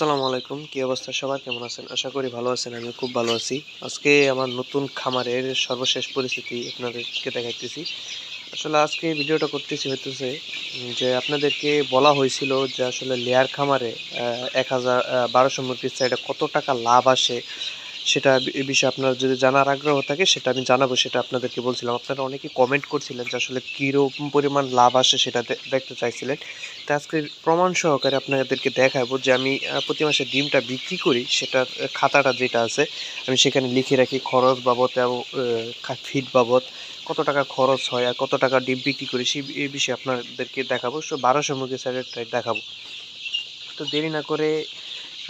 আসসালামু আলাইকুম। কি অবস্থা সবার? কেমন আছেন? আশা করি ভালো আছেন আমি খুব ভালো আছি। আজকে আমার নতুন খামারের সর্বশেষ পরিস্থিতি আপনাদেরকে দেখাইতেছি। আসলে আজকে ভিডিওটা করতেছি হইতেছে যে আপনাদেরকে বলা হয়েছিল যে আসলে লেয়ার খামারে এক হাজার বারোশো মুরগির সাইডে কত টাকা লাভ আসে সেটা এ বিষয়ে আপনার যদি জানার আগ্রহ থাকে, সেটা আমি জানাব, সেটা আপনাদেরকে বলছিলাম। আপনারা অনেকে কমেন্ট করছিলেন যে আসলে কীরকম পরিমাণ লাভ আসে সেটা দেখতে চাইছিলেন। তো আজকে প্রমাণ সহকারে আপনাদেরকে দেখাবো যে আমি প্রতি মাসে ডিমটা বিক্রি করি, সেটার খাতাটা যেটা আছে, আমি সেখানে লিখে রাখি খরচ বাবদ এবং ফিড বাবদ, কত টাকা খরচ হয় আর কত টাকা ডিম বিক্রি করি, সেই এই বিষয়ে আপনাদেরকে দেখাবো। সো বারোশো মুরগি সাইডেরটাই দেখাবো। তো দেরি না করে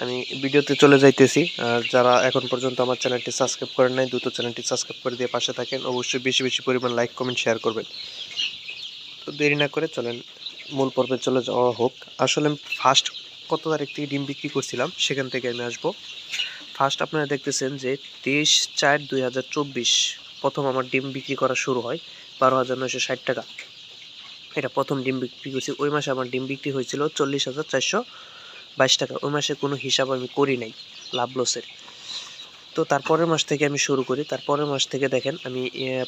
আমি ভিডিওতে চলে যাইতেছি। আর যারা এখন পর্যন্ত আমার চ্যানেলটি সাবস্ক্রাইব করেন নাই, দ্রুত চ্যানেলটি সাবস্ক্রাইব করে দিয়ে পাশে থাকেন। অবশ্যই বেশি বেশি পরিমাণ লাইক, কমেন্ট, শেয়ার করবেন। তো দেরি না করে চলেন, মূল পর্বে চলে যাওয়া হোক। আসলে ফার্স্ট কত তারিখ থেকে ডিম বিক্রি করছিলাম, সেখান থেকে আমি আসব। ফার্স্ট আপনারা দেখতেছেন যে তেইশ চার দুই প্রথম আমার ডিম বিক্রি করা শুরু হয় বারো হাজার নয়শো ষাট টাকা। এটা প্রথম ডিম বিক্রি করছি। ওই মাসে আমার ডিম বিক্রি হয়েছিল চল্লিশ হাজার চারশো বাইশ টাকা, ওই মাসে কোনো হিসাব আমি করি নাই, লাভ লসের তো তারপরের মাস থেকে আমি শুরু করি, তারপরের মাস থেকে দেখেন আমি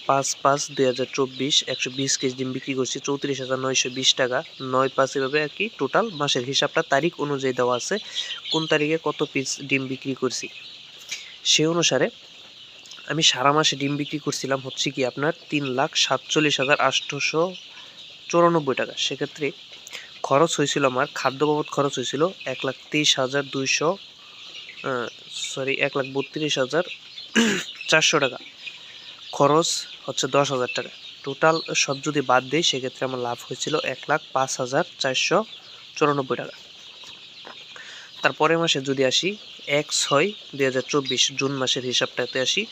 পাঁচ পাঁচ দুই হাজার চব্বিশ একশো বিশ কেজি ডিম বিক্রি করছি, চৌত্রিশ হাজার নয়শো বিশ টাকা। নয় পাঁচ এভাবে আর কি টোটাল মাসের হিসাবটা, তারিখ অনুযায়ী দেওয়া আছে, কোন তারিখে কত পিস ডিম বিক্রি করছি। সেই অনুসারে আমি সারা মাসে ডিম বিক্রি করছিলাম হচ্ছে কি আপনার তিন লাখ সাতচল্লিশ হাজার আটশোশো চুরানব্বই টাকা। সেক্ষেত্রে খরচ হয়েছিল আমার, খাদ্য বাবদ খরচ হয়েছিল এক লাখ তেইশ হাজার দুইশো সরি এক লাখ বত্রিশ হাজার চারশো টাকা। খরচ হচ্ছে দশ হাজার টাকা। টোটাল সব যদি বাদ দিই, সেক্ষেত্রে আমার লাভ হয়েছিল এক লাখ পাঁচ হাজার চারশো চুরানব্বই টাকা। তারপরের মাসে যদি আসি, এক ছয় দুই হাজার চব্বিশ জুন মাসের হিসাবটাতে আসি,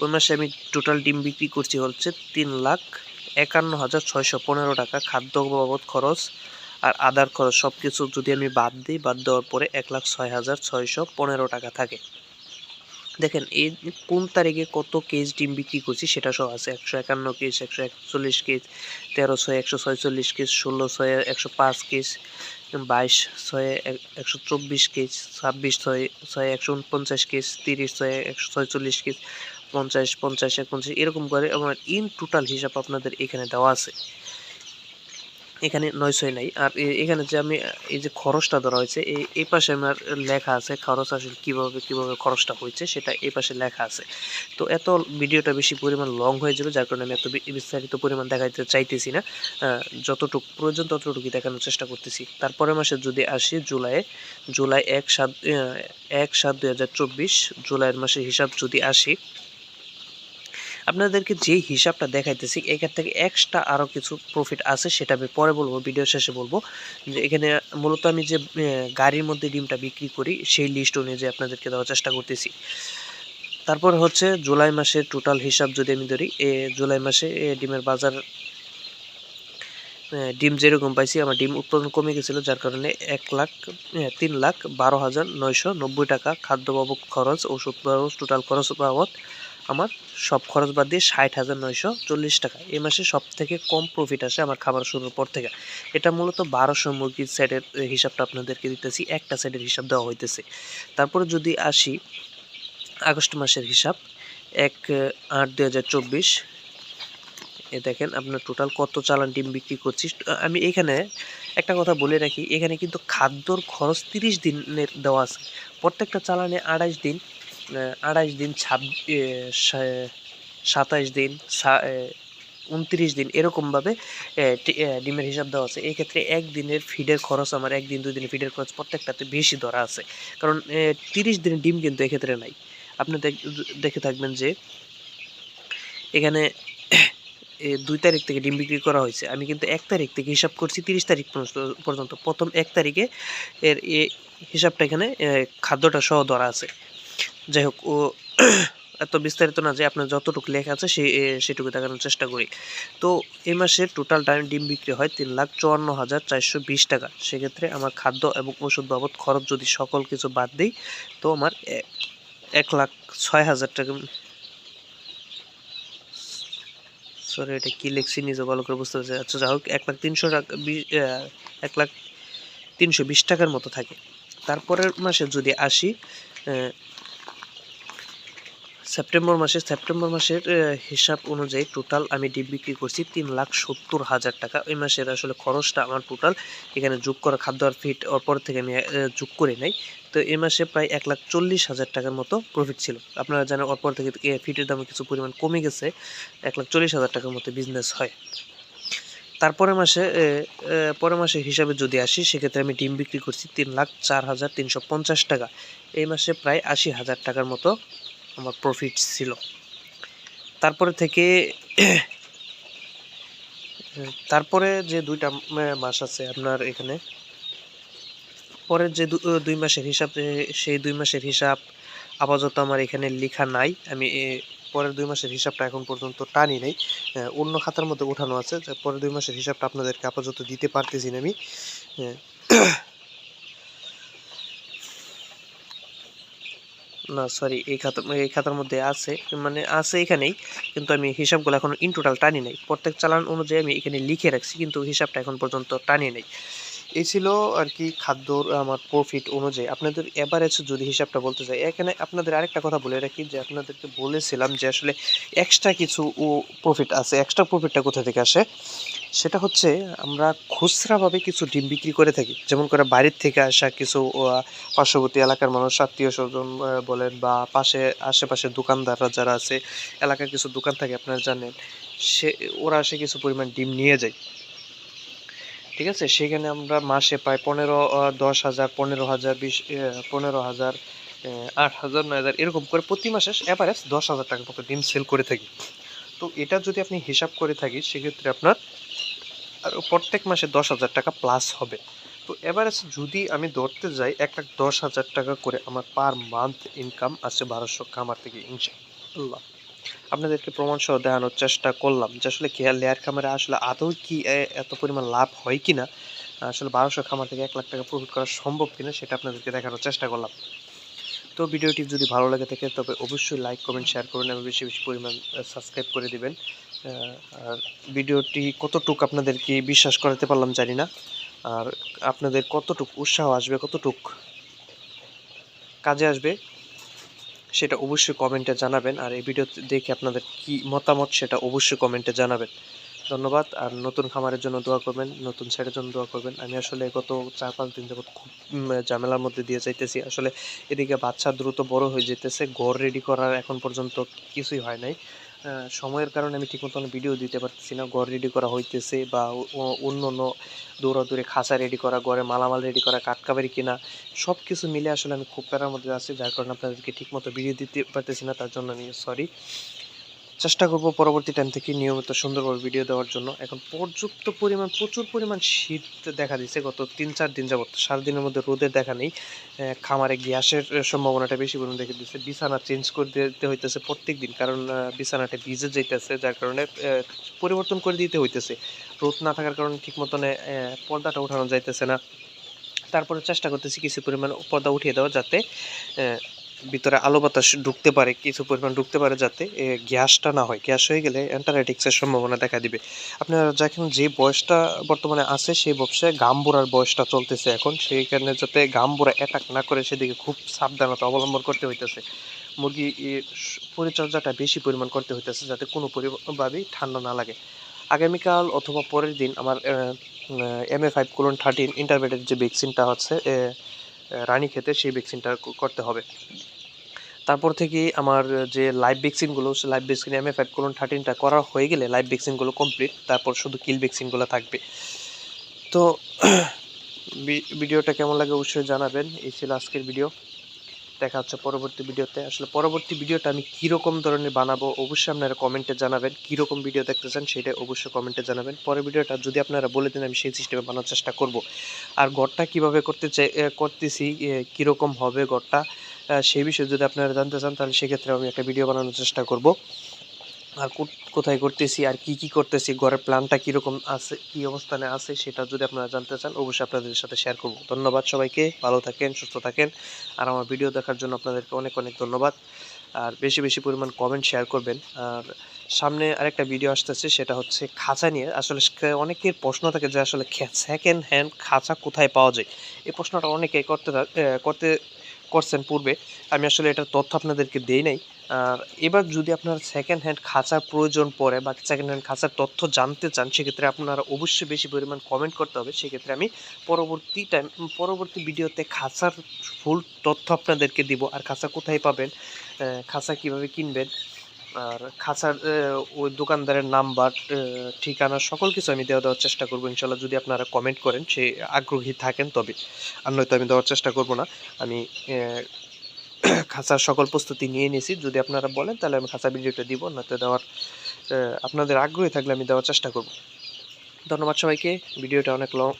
ওই মাসে আমি টোটাল ডিম বিক্রি করছি হচ্ছে তিন লাখ একান্ন হাজার ছয়শো পনেরো টাকা। খাদ্য বাবদ খরচ আর আদার খরচ সব কিছু যদি আমি বাদ দিই, বাদ দেওয়ার পরে এক লাখ ছয় হাজার ছয়শো পনেরো টাকা থাকে। দেখেন, এই কোন তারিখে কত কেজ ডিম বিক্রি করছি সেটা সব আছে। একশো একান্ন কেজ একশো একচল্লিশ কেজ তেরো ছয়, একশো ছয়চল্লিশ কেজ ষোলো ছয়, একশো পাঁচ কেজ বাইশ ছয় এক- একশো চব্বিশ কেজ ছাব্বিশ ছয় ছয়, একশো উনপঞ্চাশ কেজ তিরিশ ছয়, একশো ছয়চল্লিশ কেজ পঞ্চাশ পঞ্চাশ এক পঞ্চাশ এরকম করে। আমার ইন টোটাল হিসাব আপনাদের এখানে দেওয়া আছে। এখানে নয় ছয় নাই। আর এখানে যে আমি, এই যে খরচটা ধরা হয়েছে এই এই পাশে আমার লেখা আছে খরচ আসলে কীভাবে কীভাবে খরচটা হয়েছে, সেটা এই পাশে লেখা আছে। তো এত ভিডিওটা বেশি পরিমাণ লং হয়ে যাবে যার কারণে আমি এত বিস্তারিত পরিমাণ দেখাইতে চাইতেছি না। যতটুকু প্রয়োজন ততটুকুই দেখানোর চেষ্টা করতেছি। তারপরে মাসে যদি আসি জুলাইয়ে জুলাই এক সাত এক সাত দুই জুলাইয়ের মাসের হিসাব যদি আসি আপনাদেরকে যে হিসাবটা দেখাইতেছি, এখান থেকে এক্সট্রা আরও কিছু প্রফিট আছে, সেটা আমি পরে বলব ভিডিও শেষে বলব। যে এখানে মূলত আমি যে গাড়ির মধ্যে ডিমটা বিক্রি করি, সেই লিস্ট অনুযায়ী আপনাদেরকে দেওয়ার চেষ্টা করতেছি। তারপর হচ্ছে জুলাই মাসের টোটাল হিসাব যদি আমি ধরি, এ, জুলাই মাসে ডিমের বাজার ডিম যেরকম পাইছি, আমার ডিম উৎপাদন কমে গেছিল, যার কারণে এক লাখ তিন লাখ বারো হাজার নয়শো নব্বই টাকা খাদ্য বাবদ খরচ, ওষুধ খরচ টোটাল খরচ বাবদ আমার সব খরচ বাদ দিয়ে ষাট হাজার নয়শো চল্লিশ টাকা। এই মাসে সব থেকে কম প্রফিট আসে আমার খাবার শুরুর পর থেকে। এটা মূলত বারোশো মুরগির সাইডের হিসাবটা আপনাদেরকে দিতেছি। একটা সাইডের হিসাব দেওয়া হইতেছে। তারপরে যদি আসি আগস্ট মাসের হিসাব, এক আট চব্বিশ, এ দেখেন আপনার টোটাল কত চালান ডিম বিক্রি করছি। আমি এখানে একটা কথা বলে রাখি, এখানে কিন্তু খাদ্যর খরচ তিরিশ দিনের দেওয়া আছে। প্রত্যেকটা চালানে আড়াইশ দিন আড়াইশ দিন ছাব্বিশ সাতাইশ দিন উনত্রিশ দিন এরকমভাবে ডিমের হিসাব দেওয়া আছে। এক্ষেত্রে একদিনের ফিডের খরচ আমার একদিন দুই দিনের ফিডের খরচ প্রত্যেকটাতে বেশি ধরা আছে। কারণ তিরিশ দিনের ডিম কিন্তু এক্ষেত্রে নাই। আপনি দেখ- থাকবেন যে, এখানে দুই তারিখ থেকে ডিম বিক্রি করা হয়েছে। আমি কিন্তু এক তারিখ থেকে হিসাব করছি, তিরিশ তারিখ পর্যন্ত প্রথম এক তারিখে এর, এ, হিসাবটা এখানে খাদ্যটা সহ ধরা আছে। যাই হোক ও এত বিস্তারিত না যে আপনার যতটুকু লেখা আছে সে সেটুকু দেখানোর চেষ্টা করি। তো এই মাসে টোটাল টাইম ডিম বিক্রি হয় তিন লাখ চুয়ান্ন হাজার চারশো বিশ টাকা। সেক্ষেত্রে আমার খাদ্য এবং ওষুধ বাবদ খরচ যদি সকল কিছু বাদ দিই, তো আমার এক লাখ ছয় হাজার টাকা সরি এটা কি লিখছি নিজে ভালো করে বুঝতে পারছি আচ্ছা যাই হোক, এক লাখ তিনশো টাকা এক লাখ তিনশো বিশ টাকার মতো থাকে। তারপরের মাসে যদি আসি সেপ্টেম্বর মাসে সেপ্টেম্বর মাসের হিসাব অনুযায়ী টোটাল আমি ডিম বিক্রি করছি তিন লাখ সত্তর হাজার টাকা। ওই মাসের আসলে খরচটা আমার টোটাল এখানে যোগ করা খাদ্য আর ফিট পর থেকে আমি যোগ করে নাই। তো এই মাসে প্রায় এক লাখ চল্লিশ হাজার টাকার মতো প্রফিট ছিল। আপনারা জানেন ওর পর থেকে এ, ফিটের দাম কিছু পরিমাণ কমে গেছে। এক লাখ চল্লিশ হাজার টাকার মতো বিজনেস হয়। তারপরের মাসে এ, এ, পরের মাসে হিসাবে যদি আসি সেক্ষেত্রে আমি ডিম বিক্রি করছি তিন লাখ চার হাজার তিনশো পঞ্চাশ টাকা। এই মাসে প্রায় আশি হাজার টাকার মতো আমার প্রফিট ছিল। তারপরে থেকে তারপরে যে দুইটা মাস আছে আপনার এখানে, পরের যে দুই মাসের হিসাব সেই দুই মাসের হিসাব আপাতত আমার এখানে লেখা নাই। আমি পরের দুই মাসের হিসাবটা এখন পর্যন্ত টানি নাই। অন্য খাতার মধ্যে ওঠানো আছে। পরের দুই মাসের হিসাবটা আপনাদেরকে আপাতত দিতে পারতেছি না আমি। না সরি এই খাতা, এই খাতার মধ্যে আছে মানে আছে এখানেই, কিন্তু আমি হিসাবগুলো এখন ইন টোটাল টানি নাই। প্রত্যেক চালান অনুযায়ী আমি এখানে লিখে রাখছি, কিন্তু হিসাবটা এখন পর্যন্ত টানি নাই। এই ছিল আর কি খাদ্যর আমার প্রফিট অনুযায়ী। আপনাদের এভারেজ যদি হিসাবটা বলতে চাই এখানে আপনাদের আরেকটা কথা বলে রাখি যে, আপনাদেরকে বলেছিলাম যে, আসলে এক্সট্রা কিছু ও প্রফিট আছে। এক্সট্রা প্রফিটটা কোথা থেকে আসে? সেটা হচ্ছে আমরা খুচরাভাবে কিছু ডিম বিক্রি করে থাকি। যেমন করে বাড়ির থেকে আসা কিছু পার্শ্ববর্তী এলাকার মানুষ, আত্মীয় স্বজন বলেন বা পাশে, আশেপাশে দোকানদাররা যারা আছে, এলাকার কিছু দোকান থাকে, আপনারা জানেন, সে, ওরা এসে কিছু পরিমাণ ডিম নিয়ে যায়। ঠিক আছে? সেখানে আমরা মাসে পাই পনেরো দশ হাজার, পনেরো হাজার, বিশ পনেরো হাজার আট হাজার, নয় হাজার এরকম করে প্রতি মাসে অ্যাভারেজ দশ হাজার টাকার মতো ডিম সেল করে থাকি। তো এটা যদি আপনি হিসাব করে থাকি, সেক্ষেত্রে আপনার আর প্রত্যেক মাসে দশ হাজার টাকা প্লাস হবে। তো এভারেজ যদি আমি ধরতে যাই, এক লাখ দশ হাজার টাকা করে আমার পার মান্থ ইনকাম আছে বারোশো খামার থেকে, ইনশাআল্লাহ। আপনাদেরকে প্রমাণ সহ দেখানোর চেষ্টা করলাম যে আসলে কেয়ার লেয়ার খামারে আসলে আদৌ কি এত পরিমাণ লাভ হয় কি না আসলে বারোশো খামার থেকে এক লাখ টাকা প্রফিট করা সম্ভব কিনা সেটা আপনাদেরকে দেখানোর চেষ্টা করলাম। তো ভিডিওটি যদি ভালো লাগে থাকে, তবে অবশ্যই লাইক কমেন্ট শেয়ার করুন এবং বেশি বেশি পরিমাণ সাবস্ক্রাইব করে দিবেন। আর ভিডিওটি কতটুক আপনাদেরকে বিশ্বাস করাতে পারলাম জানি না। আর আপনাদের কতটুক উৎসাহ আসবে, কতটুক কাজে আসবে সেটা অবশ্যই কমেন্টে জানাবেন। আর এই ভিডিও দেখে আপনাদের কি মতামত সেটা অবশ্যই কমেন্টে জানাবেন। ধন্যবাদ। আর নতুন খামারের জন্য দোয়া করবেন, নতুন সাইডের জন্য দোয়া করবেন। আমি আসলে গত চার পাঁচ দিন যাবত খুব ঝামেলার মধ্যে দিয়ে যাইতেছি। আসলে এদিকে বাচ্চা দ্রুত বড় হয়ে যেতেছে। ঘর রেডি করার এখন পর্যন্ত কিছুই হয় নাই। সময়ের কারণে আমি ঠিক মতন ভিডিও দিতে পারতেছি না। ঘর রেডি করা হইতেছে বা অন্য অন্য দৌড়াদৌড়ে, খাঁচা রেডি করা, ঘরে মালামাল রেডি করা কাটকাবারি কিনা সব কিছু মিলে আসলে আমি খুব প্যারার মধ্যে আছি। যার কারণে আপনাদেরকে ঠিক মতো ভিডিও দিতে পারতেছি না, তার জন্য আমি সরি চেষ্টা করব পরবর্তী টাইম থেকে নিয়মিত সুন্দরভাবে ভিডিও দেওয়ার জন্য। এখন পর্যাপ্ত পরিমাণ, প্রচুর পরিমাণ শীত দেখা দিচ্ছে গত তিন চার দিন যাবত সাত দিনের মধ্যে রোদের দেখা নেই। খামারে গ্যাসের সম্ভাবনাটা বেশি পরিমাণ দেখে দিচ্ছে বিছানা চেঞ্জ করে দিতে হইতেছে প্রত্যেক দিন কারণ বিছানাটা ভিজে যাইতেছে, যার কারণে পরিবর্তন করে দিতে হইতেছে। রোদ না থাকার কারণে ঠিক মতনে পর্দাটা উঠানো যাইতেছে না। তারপরে চেষ্টা করতেছি কিছু পরিমাণ পর্দা উঠিয়ে দেওয়া যাতে ভিতরে আলো বাতাস ঢুকতে পারে, কিছু পরিমাণ ঢুকতে পারে যাতে গ্যাসটা না হয়। গ্যাস হয়ে গেলে অ্যান্টারাইটিক্সের সম্ভাবনা দেখা দিবে। আপনারা যখন যে বয়সটা বর্তমানে আছে, সেই বয়সে গাম্বুরার বয়সটা চলতেছে এখন। সেইখানে যাতে গাম্বুরা অ্যাটাক না করে, সেদিকে খুব সাবধানতা অবলম্বন করতে হইতেছে। মুরগি পরিচর্যাটা বেশি পরিমাণ করতে হইতেছে যাতে কোনো পরিভাবেই ঠান্ডা না লাগে। আগামীকাল অথবা পরের দিন আমার M A five colon thirteen intermediate যে ভ্যাকসিনটা হচ্ছে রানী খেতে সেই ভ্যাকসিনটা করতে হবে। তারপর থেকে আমার যে লাইভ ভ্যাকসিনগুলো সে live vaccine A five colon থার্টিনটা করা হয়ে গেলে লাইভ ভ্যাকসিনগুলো কমপ্লিট তারপর শুধু কিল ভ্যাকসিনগুলো থাকবে। তো ভিডিওটা কেমন লাগে অবশ্যই জানাবেন। এই ছিল আজকের ভিডিও। দেখা হচ্ছে পরবর্তী ভিডিওতে। আসলে পরবর্তী ভিডিওটা আমি কীরকম ধরনের বানাবো অবশ্যই আপনারা কমেন্টে জানাবেন। কীরকম ভিডিও দেখতে চান সেটা অবশ্যই কমেন্টে জানাবেন। পরের ভিডিওটা যদি আপনারা বলে দেন, আমি সেই সিস্টেমে বানানোর চেষ্টা করব। আর ঘরটা কীভাবে করতে চাই করতেছি কীরকম হবে ঘরটা সেই বিষয়ে যদি আপনারা জানতে চান, তাহলে সেক্ষেত্রে আমি একটা ভিডিও বানানোর চেষ্টা করব। আর কোথায় করতেছি, আর কি কি করতেছি, ঘরের প্ল্যানটা কীরকম আছে, কী অবস্থানে আছে, সেটা যদি আপনারা জানতে চান, অবশ্যই আপনাদের সাথে শেয়ার করব। ধন্যবাদ সবাইকে, ভালো থাকেন, সুস্থ থাকেন। আর আমার ভিডিও দেখার জন্য আপনাদেরকে অনেক অনেক ধন্যবাদ। আর বেশি বেশি পরিমাণ কমেন্ট শেয়ার করবেন। আর সামনে আরেকটা ভিডিও আসতেছে, সেটা হচ্ছে খাঁচা নিয়ে। আসলে অনেকের প্রশ্ন থাকে যে, আসলে সেকেন্ড হ্যান্ড খাঁচা কোথায় পাওয়া যায়? এই প্রশ্নটা অনেকেই করতে করতে করছেন পূর্বে, আমি আসলে এটার তথ্য আপনাদেরকে দেই নাই। আর এবার যদি আপনার সেকেন্ড হ্যান্ড খাঁচার প্রয়োজন পড়ে বা সেকেন্ড হ্যান্ড খাঁচার তথ্য জানতে চান, সেক্ষেত্রে আপনারা অবশ্যই বেশি পরিমাণ কমেন্ট করতে হবে। সেক্ষেত্রে আমি পরবর্তী টাইম পরবর্তী ভিডিওতে খাঁচার ফুল তথ্য আপনাদেরকে দিব। আর খাঁচা কোথায় পাবেন? খাঁচা কীভাবে কিনবেন? আর খাঁচার ওই দোকানদারের নাম্বার ঠিকানা সকল কিছু আমি দেওয়া দেওয়ার চেষ্টা করব, ইনশাল্লাহ যদি আপনারা কমেন্ট করেন, সে আগ্রহী থাকেন তবে। আর নয়তো আমি দেওয়ার চেষ্টা করব না। আমি খাঁচার সকল প্রস্তুতি নিয়ে নিয়েছি যদি আপনারা বলেন, তাহলে আমি খাঁচা ভিডিওটা দিব, নয়তো দেওয়ার আপনাদের আগ্রহী থাকলে আমি দেওয়ার চেষ্টা করব। ধন্যবাদ সবাইকে। ভিডিওটা অনেক লং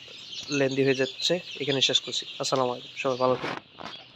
লেন্দি হয়ে যাচ্ছে। এখানে শেষ করছি। আসসালামু আলাইকুম। সবাই ভালো থাকুন।